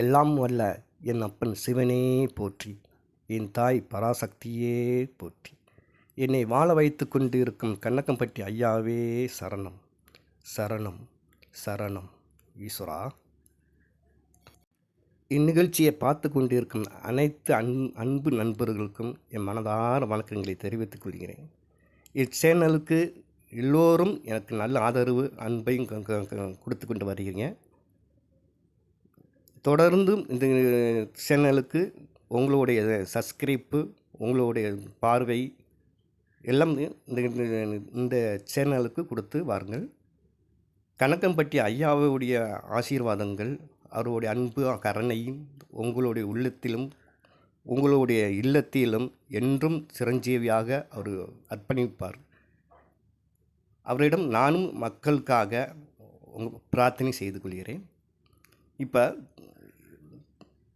எல்லாம் வல்ல என் அப்பன் சிவனே போற்றி என் தாய் பராசக்தியே போற்றி. என்னை வாழ வைத்து கொண்டு இருக்கும் கண்ணக்கம்பட்டி ஐயாவே சரணம் சரணம் சரணம். ஈஸ்வரா. இந்நிகழ்ச்சியை பார்த்து கொண்டிருக்கும் அனைத்து அன் அன்பு நண்பர்களுக்கும் என் மனதார வணக்கங்களை தெரிவித்துக் கொள்கிறேன். இச்சேனலுக்கு எல்லோரும் எனக்கு நல்ல ஆதரவு அன்பையும் கொடுத்து கொண்டு வருகிறீங்க. தொடர்ந்தும் இந்த சேனலுக்கு உங்களுடைய சப்ஸ்கிரைப்பு உங்களுடைய பார்வை எல்லாம் இந்த இந்த- இந்த சேனலுக்கு கொடுத்து வாருங்கள். கணக்கம்பட்டி ஐயாவுடைய ஆசீர்வாதங்கள் அவருடைய அன்பு கருணையும் உங்களுடைய உள்ளத்திலும் உங்களுடைய இல்லத்திலும் என்றும் சிரஞ்சீவியாக அவர் அர்ப்பணிப்பார். அவரிடம் நானும் மக்களுக்காக பிரார்த்தனை செய்து கொள்கிறேன். இப்போ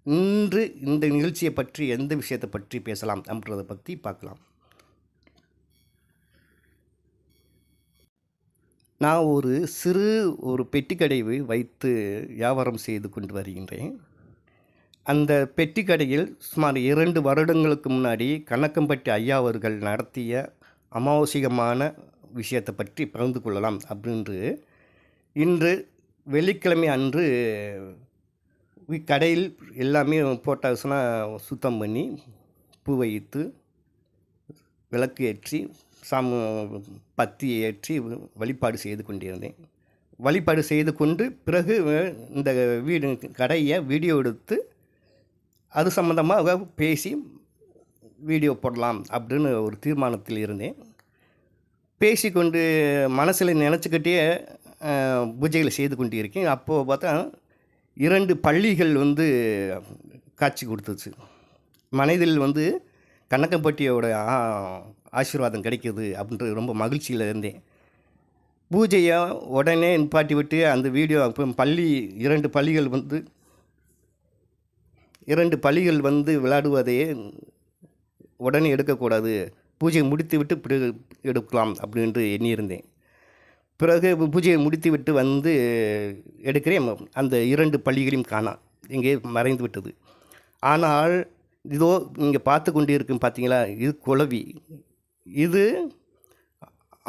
இன்று இந்த நிகழ்ச்சியை பற்றி எந்த விஷயத்தை பற்றி பேசலாம் அப்படின்றத பற்றி பார்க்கலாம். நான் ஒரு சிறு ஒரு பெட்டிக்கடையை வைத்து வியாபாரம் செய்து கொண்டு வருகின்றேன். அந்த பெட்டிக்கடையில் சுமார் இரண்டு வருடங்களுக்கு முன்னாடி கணக்கம்பட்டி ஐயா அவர்கள் நடத்திய அமாவசிகமான விஷயத்தை பற்றி பகிர்ந்து கொள்ளலாம் அப்படின்று இன்று வெள்ளிக்கிழமை அன்று கடையில் எல்லாமே போட்டாசுனா சுத்தம் பண்ணி பூ வைத்து விளக்கு ஏற்றி சாம பத்தி ஏற்றி வழிபாடு செய்து கொண்டிருந்தேன். வழிபாடு செய்து கொண்டு பிறகு இந்த வீடு கடையை வீடியோ எடுத்து அது சம்மந்தமாக பேசி வீடியோ போடலாம் அப்படின்னு ஒரு தீர்மானத்தில் இருந்தேன். பேசி கொண்டு மனசில் நினச்சிக்கிட்டே பூஜைகளை செய்து கொண்டு இருக்கேன் அப்போது பார்த்தா இரண்டு பள்ளிகள் வந்து காட்சி கொடுத்துச்சு. மனதில் வந்து கண்ணக்கம்பட்டியோட ஆ- ஆசீர்வாதம் கிடைக்கிது அப்படின்றது ரொம்ப மகிழ்ச்சியில் இருந்தேன். பூஜையை உடனே நிப்பாட்டி விட்டு அந்த வீடியோ அப்போ பள்ளி இரண்டு பள்ளிகள் வந்து இரண்டு பள்ளிகள் வந்து விளையாடுவதையே உடனே எடுக்கக்கூடாது. பூஜையை முடித்து விட்டு பிறகு எடுக்கலாம் அப்படின்ட்டு எண்ணியிருந்தேன். பிறகு பூஜையை முடித்து விட்டு வந்து எடுக்கிறேன். அந்த இரண்டு பள்ளிகளையும் காணாம் இங்கே மறைந்து விட்டது. ஆனால் இதோ இங்கே பார்த்து கொண்டு இருக்கும் பார்த்தீங்களா? இது குழவி. இது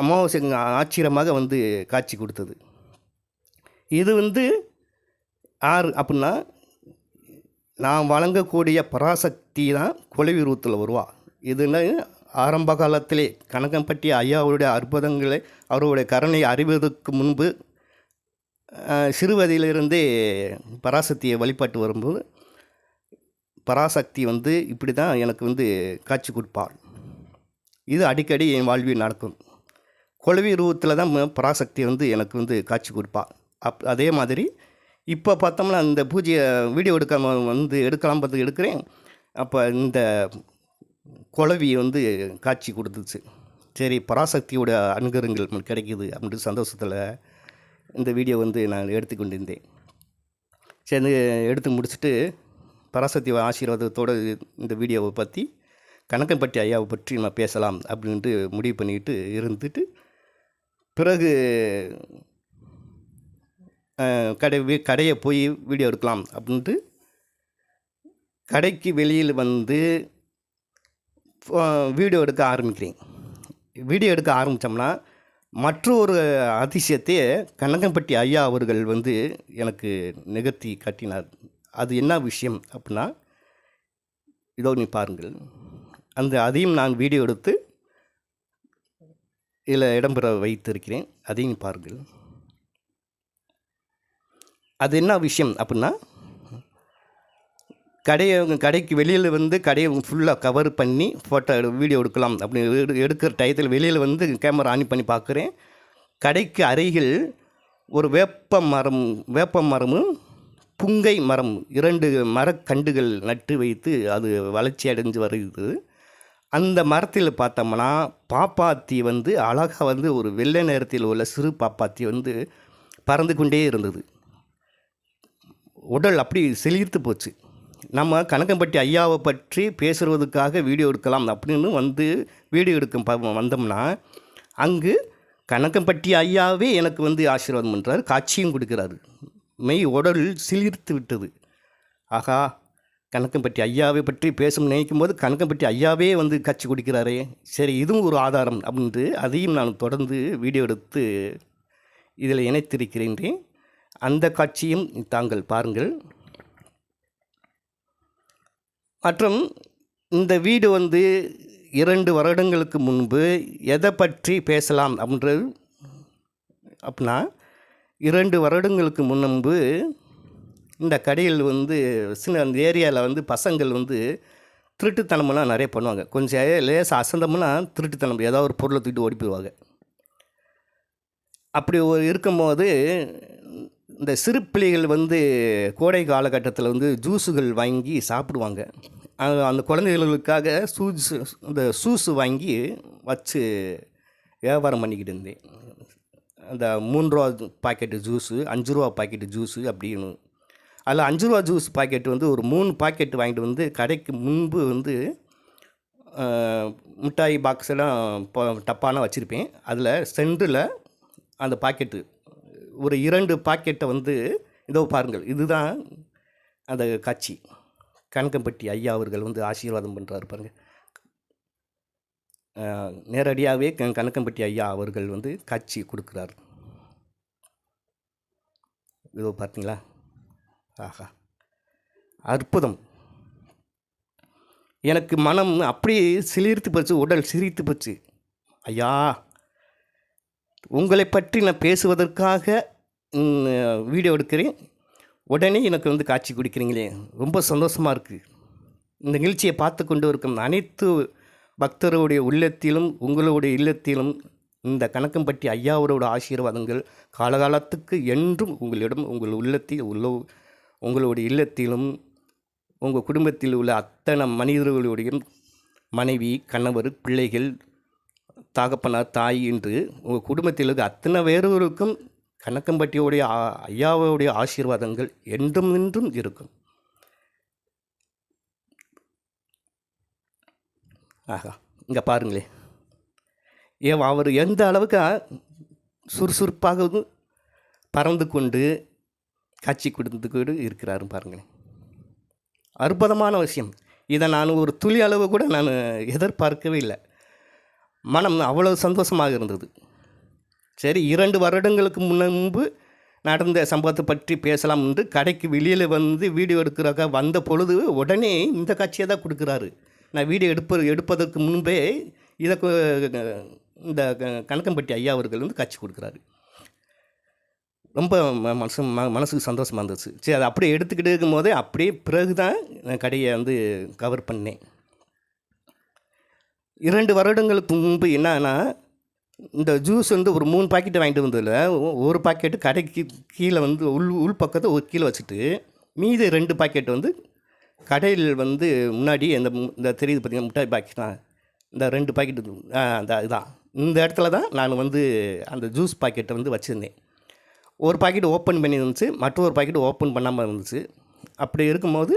அமாவாசை ஆச்சரியமாக வந்து காட்சி கொடுத்தது. இது வந்து யார் அப்படின்னா நான் வழங்கக்கூடிய பராசக்தி தான் குலவி ரூத்தில் வருவா. இதுன்னு ஆரம்ப காலத்திலே கனகம்பட்டி ஐயாவுடைய அற்புதங்களை அவருடைய கருணை அறிவதற்கு முன்பு அஹ், பராசக்தியை வழிபட்டு வரும்போது பராசக்தி வந்து இப்படி தான் எனக்கு வந்து காட்சி கொடுப்பாள். இது அடிக்கடி என் வாழ்வில் நடக்கும். கொலவி ரூபத்தில் தான் ம- பராசக்தி வந்து எனக்கு வந்து காட்சி கொடுப்பாள். அப் அதே மாதிரி இப்போ பார்த்தோம்னா இந்த பூஜையை வீடியோ எடுக்காமல் வந்து எடுக்கலாம் பார்த்து எடுக்கிறேன். அப்போ இந்த குழவி வந்து காட்சி கொடுத்துச்சு. சரி பராசக்தியோட அனுகரங்கள் கிடைக்குது அப்படின்ட்டு சந்தோஷத்தில் இந்த வீடியோ வந்து நான் எடுத்துக்கொண்டிருந்தேன் சரி எடுத்து முடிச்சுட்டு பராசக்தி ஆசீர்வாதத்தோடு இந்த வீடியோவை பற்றி கணக்கம்பட்டி ஐயாவை பற்றி நான் பேசலாம் அப்படின்ட்டு முடிவு பண்ணிக்கிட்டு இருந்துட்டு பிறகு கடை வீ- கடையை போய் வீடியோ எடுக்கலாம் அப்படின்ட்டு கடைக்கு வெளியில் வந்து வீடியோ எடுக்க ஆரம்பிக்கிறேன். வீடியோ எடுக்க ஆரம்பித்தோம்னா மற்றொரு அதிசயத்தை கனகம்பட்டி ஐயா அவர்கள் வந்து எனக்கு நிகழ்த்தி காட்டினார். அது என்ன விஷயம் அப்படின்னா இதோ நீ பாருங்கள். அந்த அதையும் நான் வீடியோ எடுத்து இதில் இடம்பெற வைத்திருக்கிறேன். அதையும் பாருங்கள். அது என்ன விஷயம் அப்படின்னா கடையை கடைக்கு வெளியில் வந்து கடையை ஃபுல்லாக கவர் பண்ணி ஃபோட்டோ வீடியோ எடுக்கலாம் அப்படி எடு- எடுக்கிற டயத்தில் வெளியில் வந்து கேமரா ஆன் பண்ணி பார்க்குறேன். கடைக்கு அருகில் ஒரு வேப்ப மரம் வேப்ப மரமும் புங்கை மரம் இரண்டு மரக்கண்டுகள் நட்டு வைத்து அது வளர்ச்சி அடைஞ்சு வருகிறது அந்த மரத்தில் பார்த்தோம்னா பாப்பாத்தி வந்து அழகாக வந்து ஒரு வெள்ளை நேரத்தில் உள்ள சிறு பாப்பாத்தி வந்து பறந்து கொண்டே இருந்தது. உடல் அப்படி செழித்து போச்சு. நம்ம கணக்கம்பட்டி ஐயாவை பற்றி பேசுகிறதுக்காக வீடியோ எடுக்கலாம் அப்படின்னு வந்து வீடியோ எடுக்க வந்தோம்னா அங்கு கணக்கம்பட்டி ஐயாவே எனக்கு வந்து ஆசீர்வாதம் பண்ணுறாரு காட்சியும் கொடுக்குறாரு. மெய் உடல் சிலிர்த்து விட்டது. ஆகா கணக்கம்பட்டி ஐயாவை பற்றி பேசும் நினைக்கும் போது கணக்கம்பட்டி ஐயாவே வந்து காட்சி கொடுக்கிறாரே. சரி இதுவும் ஒரு ஆதாரம் அப்படின்ட்டு அதையும் நான் தொடர்ந்து வீடியோ எடுத்து இதில் இணைத்திருக்கிறேன் அந்த காட்சியும் தாங்கள் பாருங்கள். மற்றும் இந்த வீடு வந்து இரண்டு வருடங்களுக்கு முன்பு எதை பற்றி பேசலாம் அப்படின்றது அப்படின்னா இரண்டு வருடங்களுக்கு முன்பு இந்த கடையில் வந்து சின்ன அந்த ஏரியாவில் வந்து பசங்கள் வந்து திருட்டுத்தனமெல்லாம் நிறைய பண்ணுவாங்க. கொஞ்சம் லேசாக அசந்தம்னா திருட்டுத்தனம் ஏதாவது ஒரு பொருளை தூக்கிட்டு ஓடி போயிடுவாங்க. அப்படி ஒரு இருக்கும்போது இந்த சிறு பிள்ளைகள் வந்து கோடை காலகட்டத்தில் வந்து ஜூஸுகள் வாங்கி சாப்பிடுவாங்க. அந்த குழந்தைகளுக்காக ஷூஸ் இந்த சூஸ் வாங்கி வச்சு வியாபாரம் பண்ணிக்கிட்டு இருந்தேன். அந்த மூணு ரூபா பாக்கெட்டு ஜூஸு அஞ்சு ரூபா பாக்கெட்டு ஜூஸு அப்படின்னு அதில் அஞ்சு ரூபா ஜூஸ் பாக்கெட் வந்து ஒரு மூணு பாக்கெட் வாங்கிட்டு வந்து கடைக்கு முன்பு வந்து மிட்டாய் பாக்ஸ் எல்லாம் டப்பாலாம் வச்சுருப்பேன். அதில் சென்டரில் அந்த பாக்கெட்டு ஒரு இரண்டு பாக்கெட்டை வந்து இதோ பாருங்கள் இதுதான் அந்த காட்சி. கணக்கம்பட்டி ஐயா அவர்கள் வந்து ஆசீர்வாதம் பண்ணுறாரு பாருங்கள் நேரடியாகவே க கணக்கம்பட்டி ஐயா அவர்கள் வந்து காட்சி கொடுக்குறார். இதோ பார்த்தீங்களா? ஆஹா. அற்புதம். எனக்கு மனம் அப்படியே சிலிர்த்து போச்சு உடல் சிரித்து போச்சு. ஐயா உங்களை பற்றி நான் பேசுவதற்காக வீடியோ எடுக்கிறேன். உடனே எனக்கு வந்து காட்சி கொடுக்குறீங்களே. ரொம்ப சந்தோஷமாக இருக்குது இந்த நிகழ்ச்சியை பார்த்து கொண்டு இருக்கும் அனைத்து பக்தருடைய உள்ளத்திலும் உங்களுடைய இல்லத்திலும் இந்த கணக்கம்பட்டி ஐயாவரோட ஆசீர்வாதங்கள் காலகாலத்துக்கு என்றும் உங்களிடம் உங்கள் உள்ளத்தில் உள்ள உங்களுடைய இல்லத்திலும் உங்கள் குடும்பத்தில் உள்ள அத்தனை மனிதர்களுடைய மனைவி கணவர் பிள்ளைகள் தகப்பனார் தாய் என்று உங்கள் குடும்பத்தில் இருக்க அத்தனை பேருக்கும் கணக்கம்பட்டியோடைய ஐயாவுடைய ஆசீர்வாதங்கள் என்றும் என்றும் இருக்கும். ஆஹா இங்கே பாருங்களே. ஏன் அவர் எந்த அளவுக்கு சுறுசுறுப்பாக பறந்து கொண்டு காட்சி கொடுத்து கொண்டு இருக்கிறாரு பாருங்களேன் அற்புதமான விஷயம். இதை நான் ஒரு துளி அளவு கூட நான் எதிர்பார்க்கவே இல்லை. மனம் அவ்வளவு சந்தோஷமாக இருந்தது. சரி இரண்டு வருடங்களுக்கு முன்பு நடந்த சம்பவத்தை பற்றி பேசலாம் என்று கடைக்கு வெளியில் வந்து வீடியோ எடுக்கிறாக்க வந்த பொழுது உடனே இந்த காட்சியை தான் கொடுக்குறாரு. நான் வீடியோ எடுப்ப எடுப்பதற்கு முன்பே இதை இந்த க- கணக்கம்பட்டி ஐயா அவர்கள் வந்து காட்சி கொடுக்குறாரு. ரொம்ப ம- மனசு ம மனசுக்கு சந்தோஷமாக இருந்துச்சு. சரி அதை அப்படியே எடுத்துக்கிட்டு இருக்கும் போதே அப்படியே பிறகு தான் நான் கடையை வந்து கவர் பண்ணேன். இரண்டு வருடங்களுக்கு முன்பு என்னன்னா இந்த ஜூஸ் வந்து ஒரு மூணு பாக்கெட்டு வாங்கிட்டு வந்ததில் ஒரு பாக்கெட்டு கடைக்கு கீழே வந்து உள் உள் பக்கத்தை ஒரு கீழே வச்சுட்டு மீதி ரெண்டு பாக்கெட் வந்து கடையில் வந்து முன்னாடி இந்த இந்த தெரியுது பார்த்தீங்கன்னா முட்டாய் பாக்கெட் தான். இந்த ரெண்டு பாக்கெட் அந்த இதுதான் இந்த இடத்துல தான் நான் வந்து அந்த ஜூஸ் பாக்கெட்டை வந்து வச்சுருந்தேன். ஒரு பாக்கெட் ஓப்பன் பண்ணி இருந்துச்சு மற்றொரு பாக்கெட் ஓப்பன் பண்ணாமல் இருந்துச்சு. அப்படி இருக்கும்போது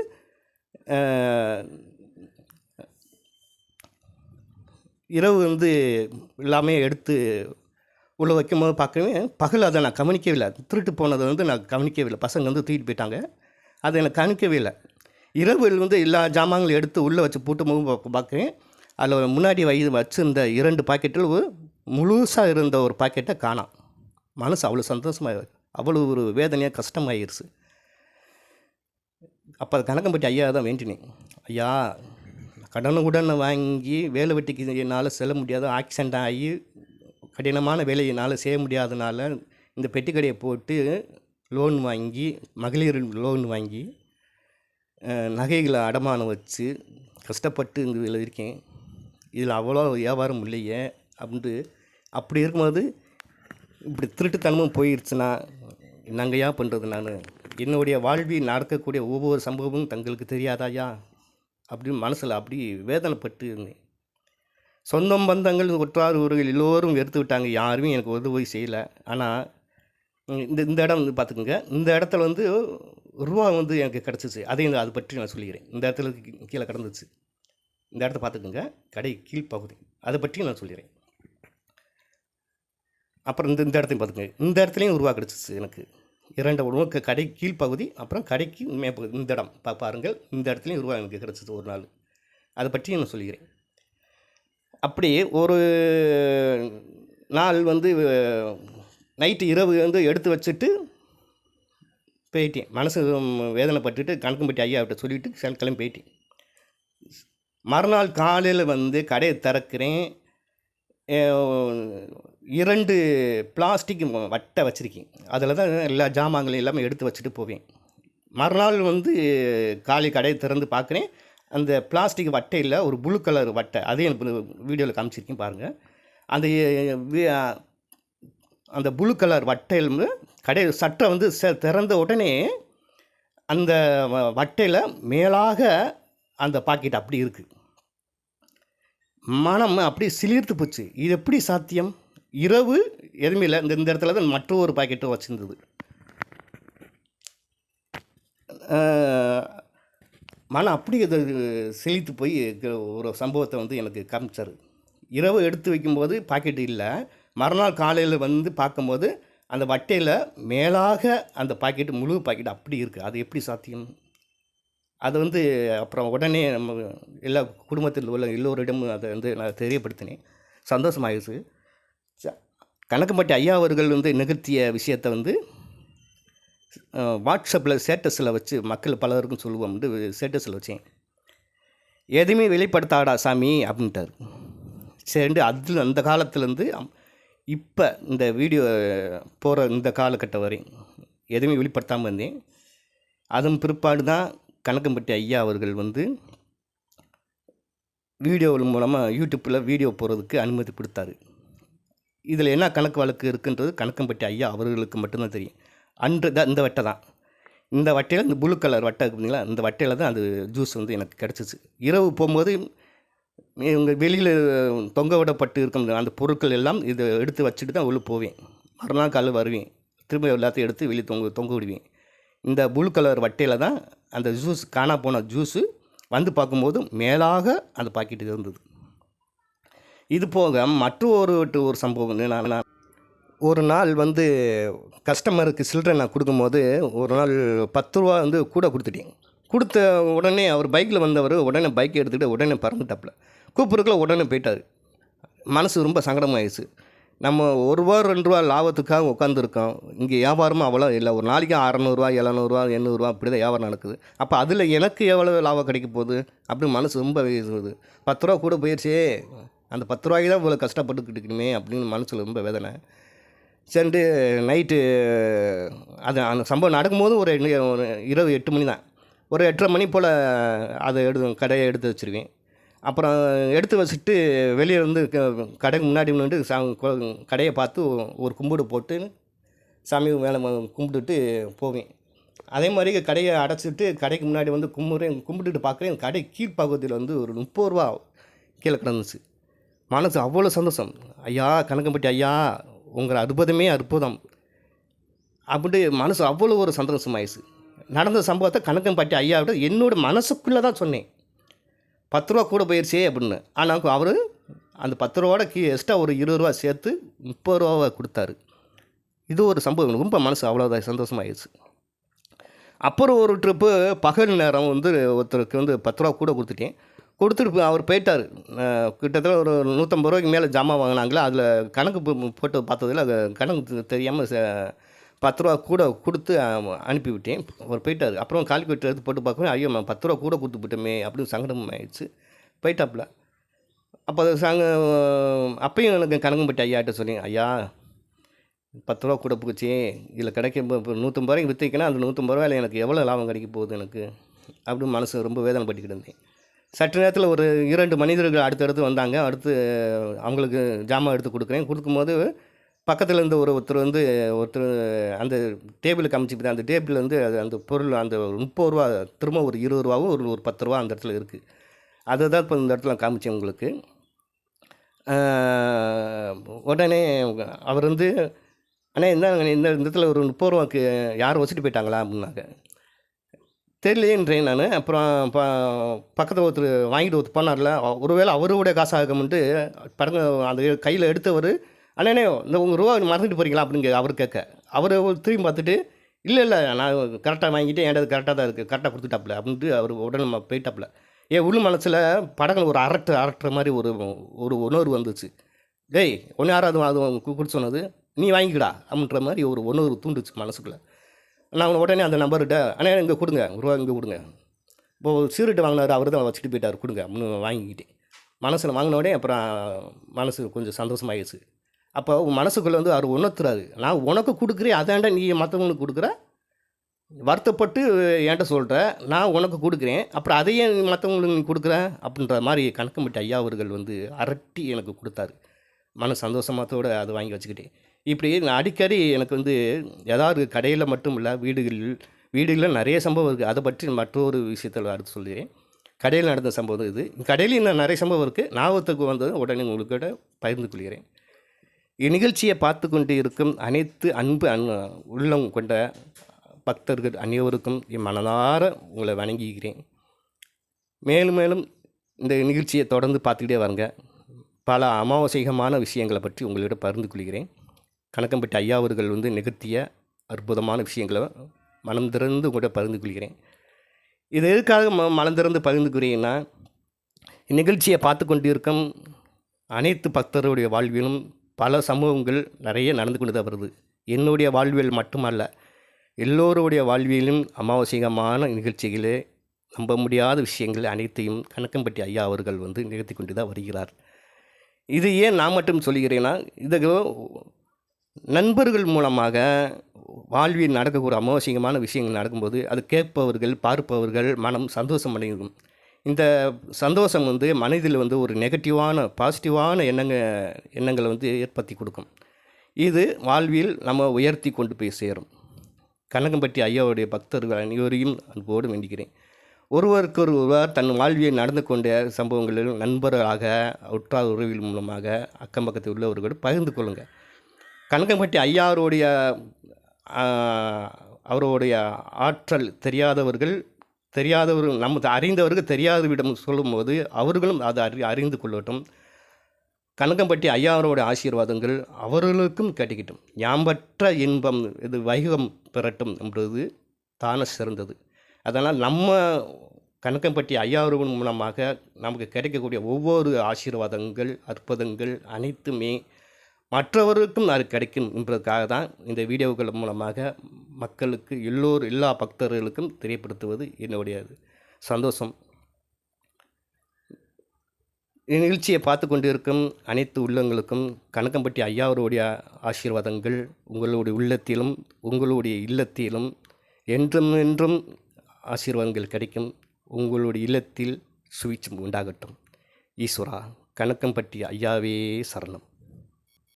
இரவு வந்து எல்லாமே எடுத்து உள்ள வைக்கும்போது பார்க்கவே பகல் அதை நான் கவனிக்கவே இல்லை. திருட்டு போனதை வந்து நான் கவனிக்கவே இல்லை. பசங்க வந்து தூக்கிட்டு போயிட்டாங்க. அதை எனக்கு கவனிக்கவே இல்லை. இரவில் வந்து எல்லா ஜாமான்களும் எடுத்து உள்ளே வச்சு பூட்டும் போது பார்க்குறேன் அதில் முன்னாடி வை வச்சுருந்த இரண்டு பாக்கெட்டில் முழுசாக இருந்த ஒரு பாக்கெட்டை காணாம் மனசு அவ்வளோ சந்தோஷமாக அவ்வளோ ஒரு வேதனையாக கஷ்டமாயிருச்சு. அப்போ கணக்கம்பட்டி ஐயா தான் வேண்டினேன். ஐயா கடனை உடனே வாங்கி வேலை வெட்டிக்கு என்னால் செல்ல முடியாத ஆக்சிடெண்ட் ஆகி கடினமான வேலையை என்னால் செய்ய முடியாதனால இந்த பெட்டி கடையை போட்டு லோன் வாங்கி மகளிர் லோன் வாங்கி நகைகளை அடமானம் வச்சு கஷ்டப்பட்டு இந்த இதில் இருக்கேன். இதில் அவ்வளோ வியாபாரம் இல்லையே அப்படின்ட்டு அப்படி இருக்கும்போது இப்படி திருட்டுத்தனமும் போயிடுச்சுன்னா ஏன் பண்ணுறது நான்? என்னுடைய வாழ்வில் நடக்கக்கூடிய ஒவ்வொரு சம்பவமும் தங்களுக்கு தெரியாதாயா அப்படின்னு மனசில் அப்படி வேதனைப்பட்டு இருந்தேன். சொந்தம் பந்தங்கள் ஒற்றார் உறவுகள் எல்லோரும் வெறுத்து விட்டாங்க. யாருமே எனக்கு உதவி செய்யலை. ஆனால் இந்த இந்த இடம் வந்து பார்த்துக்கோங்க. இந்த இடத்துல வந்து ரூபா வந்து எனக்கு கிடச்சிச்சு. அதையும் அதை பற்றி நான் சொல்லிக்கிறேன். இந்த இடத்துல கீ- கீழே கிடந்துச்சு. இந்த இடத்த பார்த்துக்கோங்க. கடை கீழ்ப்பகுதி அதை பற்றி நான் சொல்லிடுறேன் அப்புறம் இந்த இந்த இடத்தையும் பார்த்துக்கோங்க. இந்த இடத்துலையும் ரூபா கிடச்சிச்சு எனக்கு. இரண்டு உணவுக்கு கடை கீழ்ப்பகுதி அப்புறம் கடைக்கு மேற்பகுதி இந்த இடம். பா பாருங்கள். இந்த இடத்துலையும் ரூபா எனக்கு கிடச்சிது ஒரு நாள். அதை பற்றி நான் சொல்லிக்கிறேன் அப்படி ஒரு நாள் வந்து நைட்டு இரவு வந்து எடுத்து வச்சுட்டு போயிட்டேன். மனசு வேதனைப்பட்டுட்டு கணக்கம்பட்டி ஐயாவிட்ட சொல்லிவிட்டு கிளம்பி போயிட்டேன். மறுநாள் காலையில் வந்து கடையை திறக்கிறேன். இரண்டு பிளாஸ்டிக் வட்டை வச்சுருக்கேன். அதில் தான் எல்லா ஜாமான்களையும் எல்லாமே எடுத்து வச்சுட்டு போவேன். மறுநாள் வந்து காலி கடையை திறந்து பார்க்குறேன். அந்த பிளாஸ்டிக் வட்டையில் ஒரு ப்ளூ கலர் வட்டை. அதையும் எனக்கு வீடியோவில் காமிச்சிருக்கேன் பாருங்கள் அந்த அந்த ப்ளூ கலர் வட்டையில் கடை சட்டை வந்து ச திறந்த உடனே அந்த வ- வட்டையில் மேலாக அந்த பாக்கெட் அப்படி இருக்குது மனம் அப்படியே சிலிர்த்து போச்சு. இது எப்படி சாத்தியம்? இரவு எதுவுமே இல்லை. இந்த இந்த இடத்துல தான் மற்றொரு பாக்கெட்டும் வச்சுருந்தது. மனம் அப்படி இது செழித்து போய் க- ஒரு சம்பவத்தை வந்து எனக்கு காமிச்சார். இரவு எடுத்து வைக்கும்போது பாக்கெட் இல்லை. மறுநாள் காலையில் வந்து பார்க்கும்போது அந்த வட்டையில் மேலாக அந்த பாக்கெட் முழு பாக்கெட் அப்படி இருக்குது அது எப்படி சாத்தியம்? அது வந்து அப்புறம் உடனே நம்ம எல்லா குடும்பத்தில் உள்ள எல்லோரிடமும் அதை வந்து நான் தெரியப்படுத்தினேன். சந்தோஷமாயிடுச்சு. கணக்கம்பட்டி ஐயா அவர்கள் வந்து நிகழ்த்திய விஷயத்தை வந்து வாட்ஸ்அப்பில் ஸ்டேட்டஸில் வச்சு மக்கள் பலருக்கும் சொல்லுவோம் வந்து ஸ்டேட்டஸில் வச்சேன். எதுவுமே வெளிப்படுத்தாடா சாமி அப்படின்ட்டார். சரிண்டு அதில் அந்த காலத்துலேருந்து இப்போ இந்த வீடியோ போகிற இந்த காலகட்டம் வரை எதுவுமே வெளிப்படுத்தாமல் இருந்தேன். அதன் பிற்பாடு தான் கணக்கம்பட்டி ஐயா அவர்கள் வந்து வீடியோவின் மூலமாக யூடியூப்பில் வீடியோ போகிறதுக்கு அனுமதி கொடுத்தாரு. இதில் என்ன கணக்கு வழக்கு இருக்குன்றது? கணக்கம்பட்டி ஐயா அவர்களுக்கு மட்டும்தான் தெரியும். அன்று தான் இந்த வட்டை தான். இந்த வட்டையில் இந்த ப்ளூ கலர் வட்டை இருக்கு பார்த்தீங்களா இந்த வட்டையில் தான் அது ஜூஸ் வந்து எனக்கு கிடச்சிச்சு. இரவு போகும்போது இவங்க வெளியில் தொங்க விடப்பட்டு இருக்கும் அந்த பொருட்கள் எல்லாம் இதை எடுத்து வச்சுட்டு தான் உள்ளே போவேன். மறுநாள் காலையில் வருவேன். திரும்ப எல்லாத்தையும் எடுத்து வெளியே தொங்க தொங்க விடுவேன். இந்த ப்ளூ கலர் வட்டையில் தான் அந்த ஜூஸ் காணா போன ஜூஸு வந்து பார்க்கும்போது மேலாக அந்த பாக்கெட்டு இருந்தது. இது போக மற்றொரு ஒரு சம்பவம் நான் ஒரு நாள் வந்து கஸ்டமருக்கு சில்லறை நான் கொடுக்கும்போது ஒரு நாள் பத்து ரூபா வந்து கூட கொடுத்துட்டேன். கொடுத்த உடனே அவர் பைக்கில் வந்தவர் உடனே பைக் எடுத்துகிட்டு உடனே பறந்துட்டாப்புல. கூப்பிட்றதுக்குள்ள உடனே போயிட்டார். மனசு ரொம்ப சங்கடமாயிடுச்சு. நம்ம ஒரு ரூபா ரெண்டு ரூபா லாபத்துக்காக உட்காந்துருக்கோம் இங்கே வியாபாரமும் அவ்வளோ இல்லை. ஒரு நாளைக்கு அறநூறுவா எழுநூறுவா எண்ணூறுரூவா அப்படி தான் வியாபாரம் நடக்குது. அப்போ அதில் எனக்கு எவ்வளோ லாபம் கிடைக்க போகுது? அப்படின்னு மனசு ரொம்ப வேசுது பத்து ரூபா கூட போயிடுச்சே. அந்த பத்து ரூபாய்க்கு தான் இவ்வளோ கஷ்டப்பட்டுக்கிட்டு இருக்கணுமே அப்படின்னு மனசில் ரொம்ப வேதனை. சென்று நைட்டு அது அந்த சம்பவம் நடக்கும்போது ஒரு ஒரு இரவு எட்டு மணி தான். ஒரு எட்டரை மணி போல் அதை எடு கடையை எடுத்து வச்சுருவேன். அப்புறம் எடுத்து வச்சுட்டு வெளியே வந்து க- கடைக்கு முன்னாடி நின்று சா கடையை பார்த்து ஒரு கும்பிடு போட்டு சாமி மேலே கும்பிட்டுட்டு போவேன். அதே மாதிரி கடையை அடைச்சிட்டு கடைக்கு முன்னாடி வந்து கும்பிட்றேன் கும்பிட்டுட்டு பார்க்குறேன். கடை கீழ்ப்பகுதியில் வந்து ஒரு முப்பது ரூபா கீழே கிடந்துச்சு. மனசு அவ்வளோ சந்தோஷம். ஐயா கணக்கம்பட்டி ஐயா உங்கள் அற்புதமே அற்புதம். அப்படி மனசு அவ்வளோ ஒரு சந்தோஷமாயிடுச்சு. நடந்த சம்பவத்தை கணக்கம்பட்டி ஐயாவிட என்னோட மனசுக்குள்ளே தான் சொன்னேன். பத்து ரூபா கூட போயிடுச்சே அப்படின்னு. ஆனால் அவர் அந்த பத்து ரூபாவோட கீ எக்ஸ்ட்ரா ஒரு இருபது ரூபா சேர்த்து முப்பது ரூபாவை கொடுத்தாரு. இது ஒரு சம்பவம். ரொம்ப மனசு அவ்வளோதான் சந்தோஷமாயிடுச்சு. அப்புறம் ஒரு ட்ரிப்பு பகல் நேரம் வந்து ஒருத்தருக்கு வந்து பத்து ரூபா கூட கொடுத்துட்டேன். கொடுத்துட்டு அவர் போயிட்டார். கிட்டத்தட்ட ஒரு நூற்றம்பது ரூபாய்க்கு மேலே ஜாமான் வாங்கினாங்களே? அதில் கணக்கு போ- போட்டு பார்த்ததில் அது கணக்கு தெரியாமல் பத்து ரூபா கூட கொடுத்து அனுப்பிவிட்டேன் அவர் போயிட்டார். அப்புறம் கால்குலேட்டர் எடுத்து போட்டு பார்க்கணும் ஐயோ நான் பத்து ரூபா கூட கொடுத்து விட்டோமே அப்படின்னு சங்கடம் ஆயிடுச்சு. போயிட்டாப்புல. அப்போ அது சங்க அப்பையும் எனக்கு கணக்கம்பட்டி ஐயாட்ட சொல்லி ஐயா பத்து ரூபா கூட போச்சு இதில் கிடைக்க இப்போ நூற்றம்பது ரூபாய்க்கு விற்றுக்கினா அந்த நூற்றம்பது ரூபாயில் எனக்கு எவ்வளோ லாபம் கிடைக்க போகுது எனக்கு? அப்படின்னு மனசு ரொம்ப வேதனைப்பட்டுக்கிட்டு இருந்தேன். சற்று நேரத்தில் ஒரு இரண்டு மனிதர்கள் அடுத்தடுத்து வந்தாங்க. அடுத்து அவங்களுக்கு ஜாமான் எடுத்து கொடுக்குறேன். கொடுக்கும்போது பக்கத்தில் இருந்து ஒரு ஒருத்தர் வந்து ஒருத்தர் அந்த டேபிளுக்கு அமைச்சு அந்த டேபிள் வந்து அது அந்த பொருள் அந்த முப்பது ரூபா திரும்ப ஒரு இருபது ரூபாவும் ஒரு ஒரு பத்து ரூபா அந்த இடத்துல இருக்குது அதை தான் இப்போ இந்த இடத்துல காமிச்சேன் உங்களுக்கு. உடனே அவர் வந்து அண்ணா இந்த இந்த இடத்துல ஒரு முப்பது ரூபாக்கு யாரும் வச்சுட்டு போயிட்டாங்களா? அப்படின்னாங்க. தெரியலேன்றேன் நான். அப்புறம் ப பக்கத்தில் ஒருத்தர் வாங்கிட்டு ஒருத்தர் போனார்ல அவ- ஒருவேளை அவருடைய காசாகமுன்ட்டு படங்க அந்த கையில் எடுத்தவர் அண்ணனே இந்த உங்கள் ரூபா மறந்துட்டு போகிறீங்களா அப்படின்னு அவர் கேட்க. அவர் திரும்பி பார்த்துட்டு இல்லை இல்லை நான் கரெக்டாக வாங்கிட்டு என்கிட்ட கரெக்டாக தான் இருக்குது கரெக்டாக கொடுத்துட்டாப்புல. அப்படின்ட்டு அவர் உடனே நம்ம போயிட்டாப்புல. என் உள் மனசில் படங்கள் ஒரு அரட்டு அரட்டுற மாதிரி ஒரு ஒரு உணர்வு வந்துச்சு. டேய் ஒன்று யாராவது அது கு- கொடுத்து சொன்னது? நீ வாங்கிக்கடா. அப்படின்ற மாதிரி ஒரு உணர்வு தூண்டுச்சு மனசுக்குள்ளே. நான் உடனே அந்த நம்பர்கிட்ட அண்ணா இங்கே கொடுங்க ரூபா இங்கே கொடுங்க. இப்போ சீருட்டு வாங்கினார் அவர் தான் வச்சுட்டு போயிட்டார் கொடுங்க அப்படின்னு வாங்கிக்கிட்டேன் மனசில் வாங்கின உடனே அப்புறம் மனசு கொஞ்சம் சந்தோஷமாயிடுச்சு. அப்போ உன் மனசுக்குள்ளே வந்து அவர் உணர்த்துறாரு. நான் உனக்கு கொடுக்குறேன் அதாண்டா நீ மற்றவங்களுக்கு கொடுக்குற? வருத்தப்பட்டு என்கிட்ட சொல்கிற நான் உனக்கு கொடுக்குறேன் அப்புறம் அதையே மற்றவங்களுக்கு நீ கொடுக்குற? அப்படின்ற மாதிரி கணக்கமிட்ட ஐயா அவர்கள் வந்து அரட்டி எனக்கு கொடுத்தாரு. மன சந்தோஷமாத்தோடு அதை வாங்கி வச்சுக்கிட்டேன் இப்படி நான் அடிக்கடி எனக்கு வந்து ஏதாவது கடையில் மட்டும் இல்லை வீடுகளில் வீடுகளில் நிறைய சம்பவம் இருக்குது அதை பற்றி மற்றொரு விஷயத்தில் அடுத்து சொல்லுறேன் கடையில் நடந்த சம்பவம் இது. கடையில் இன்னும் நிறைய சம்பவம் இருக்குது ஞாபகத்துக்கு வந்தது உடனே உங்களுக்கிட்ட பகிர்ந்து கொள்கிறேன். இந்நிகழ்ச்சியை பார்த்து கொண்டு இருக்கும் அனைத்து அன்பு அன் உள்ளம் கொண்ட பக்தர்கள் அனைவருக்கும் என் மனதார உங்களை வணங்கிக்கிறேன் மேலும் மேலும் இந்த நிகழ்ச்சியை தொடர்ந்து பார்த்துக்கிட்டே வரங்க. பல அமாவசிகமான விஷயங்களை பற்றி உங்களிடம் பகிர்ந்து கொள்கிறேன். கணக்கம்பட்டி ஐயா அவர்கள் வந்து நிகழ்த்திய அற்புதமான விஷயங்களை மனம் திறந்து கூட பகிர்ந்து கொள்கிறேன். இது எதுக்காக ம மனம் திறந்து பகிர்ந்து கொள்கிறேன்னா இந்நிகழ்ச்சியை பார்த்து கொண்டு இருக்கும் அனைத்து பக்தருடைய வாழ்விலும் பல சமூகங்கள் நிறைய நடந்து கொண்டு தான் வருது. என்னுடைய வாழ்வியல் மட்டுமல்ல எல்லோருடைய வாழ்வியலும் அமாவசியமான நிகழ்ச்சிகளே நம்ப முடியாத விஷயங்கள் அனைத்தையும் கணக்கம்பட்டி ஐயா அவர்கள் வந்து நிகழ்த்தி கொண்டு தான் வருகிறார். இது ஏன் நான் மட்டும் சொல்கிறேன்னா இதை நண்பர்கள் மூலமாக வாழ்வில் நடக்கக்கூடிய அமாவசியமான விஷயங்கள் நடக்கும்போது அது கேட்பவர்கள் பார்ப்பவர்கள் மனம் சந்தோஷம் அடையும். இந்த சந்தோஷம் வந்து மனதில் வந்து ஒரு நெகட்டிவான பாசிட்டிவான எண்ணங்க எண்ணங்களை வந்து ஏற்படுத்தி கொடுக்கும். இது வாழ்வில் நம்ம உயர்த்தி கொண்டு போய் சேரும். கனகம்பட்டி ஐயாவுடைய பக்தர்கள் அனைவரையும் அன்போடு வேண்டிக்கிறேன். ஒருவருக்கொருவர் தன் வாழ்வியல் நடந்து கொண்ட சம்பவங்களில் நண்பர்களாக உற்றார் உறவில் மூலமாக அக்கம் பக்கத்தில் உள்ளவர்களோடு பகிர்ந்து கொள்ளுங்கள். கனகம்பட்டி ஐயாருடைய அவருடைய ஆற்றல் தெரியாதவர்கள் தெரியாதவர்கள் நமது அறிந்தவர்கள் தெரியாதவிடம் சொல்லும்போது அவர்களும் அதை அறி அறிந்து கொள்ளட்டும். கனகம்பட்டி ஐயாவரோட ஆசீர்வாதங்கள் அவர்களுக்கும் கிடைக்கட்டும் ஞாபற்ற இன்பம் இது வைகம் பெறட்டும் என்பது தான சிறந்தது. அதனால் நம்ம கணக்கம்பட்டி ஐயாவர்கள் மூலமாக நமக்கு கிடைக்கக்கூடிய ஒவ்வொரு ஆசீர்வாதங்கள் அற்புதங்கள் அனைத்துமே மற்றவருக்கும் அது கிடைக்கும் என்பதற்காக தான் இந்த வீடியோக்கள் மூலமாக மக்களுக்கு எல்லோர் எல்லா பக்தர்களுக்கும் தெரியப்படுத்துவது என்னுடைய சந்தோஷம். நிகழ்ச்சியை பார்த்து கொண்டிருக்கும் அனைத்து உள்ளங்களுக்கும் கணக்கம்பட்டி ஐயாவருடைய ஆசீர்வாதங்கள் உங்களுடைய உள்ளத்திலும் உங்களுடைய இல்லத்திலும் என்றும் என்றும் ஆசீர்வாதங்கள் கிடைக்கும். உங்களுடைய இல்லத்தில் சுவிச்சம் உண்டாகட்டும். ஈஸ்வரா கணக்கம்பட்டி ஐயாவே சரணம்.